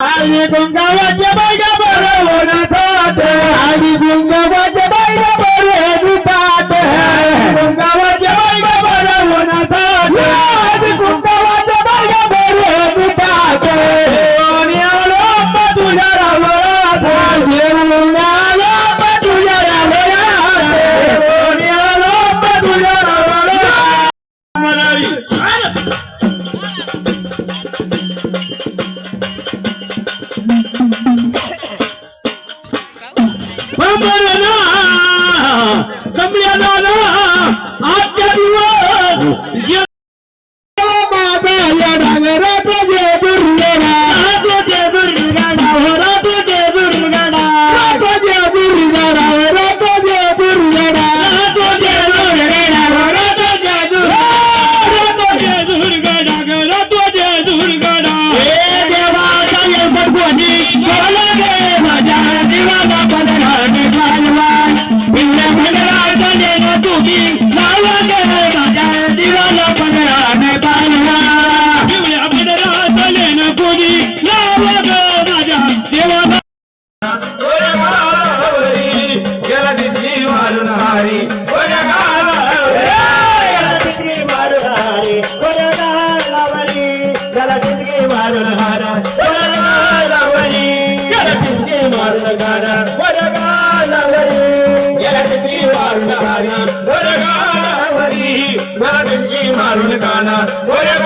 आई गुंगावाच्या बायका बरं होणार आई गुंगावाच्या ಬರನ ಸಮಯದಾನ ಆಚರಿವ What if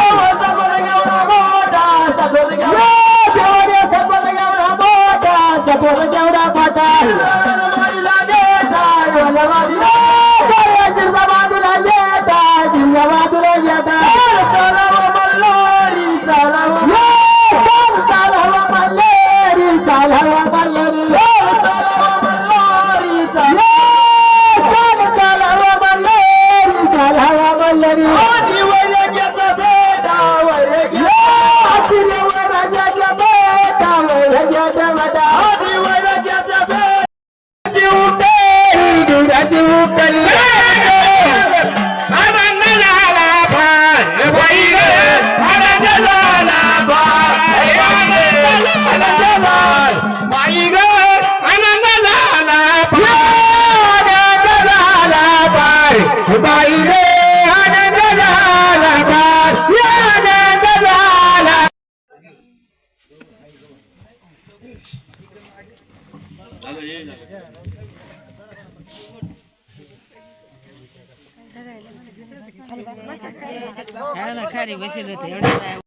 रे आनंद झाला आनंद झाला. काय ना खाली बसेल होते एवढं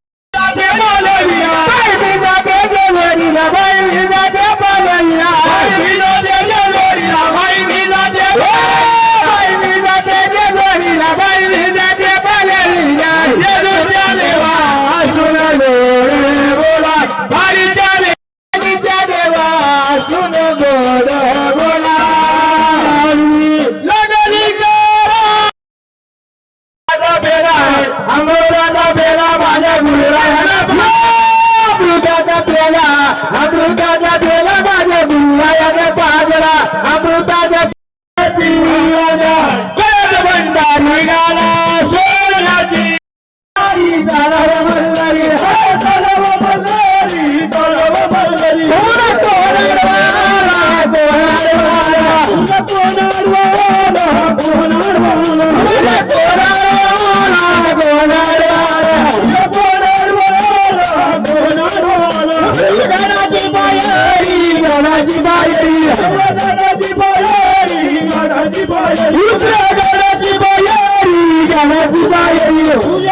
Gana Zibayari, Gana Zibayari,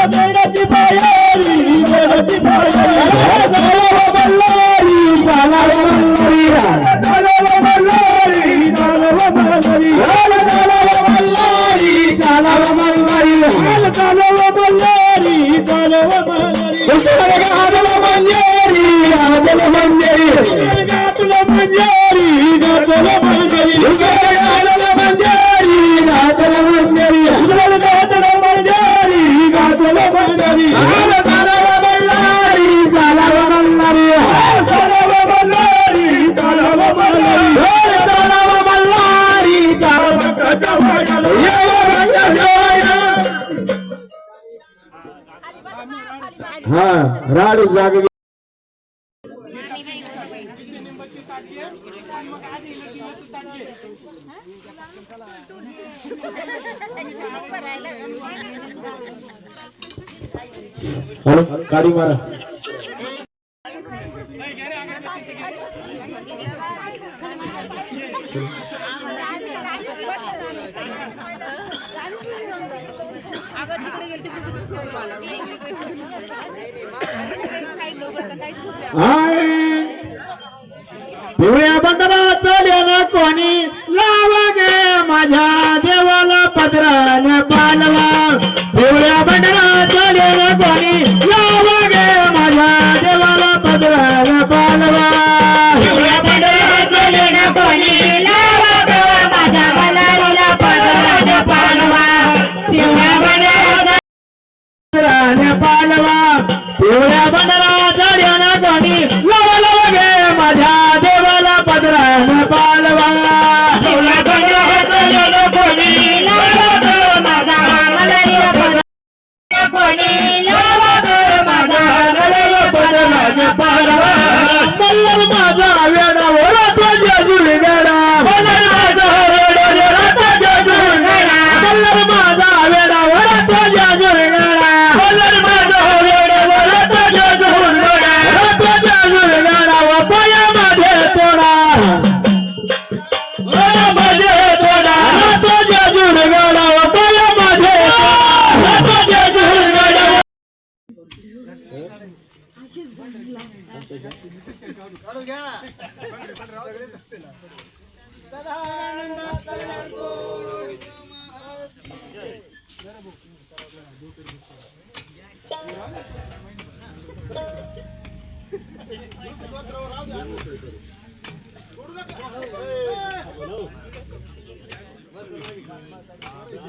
Gana Zibayari, Manjeri Adala Manjeri. हा राड जाग. गाडी मारा. आहे चालू घ्या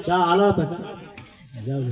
चहा आला होता का? जाऊ दे.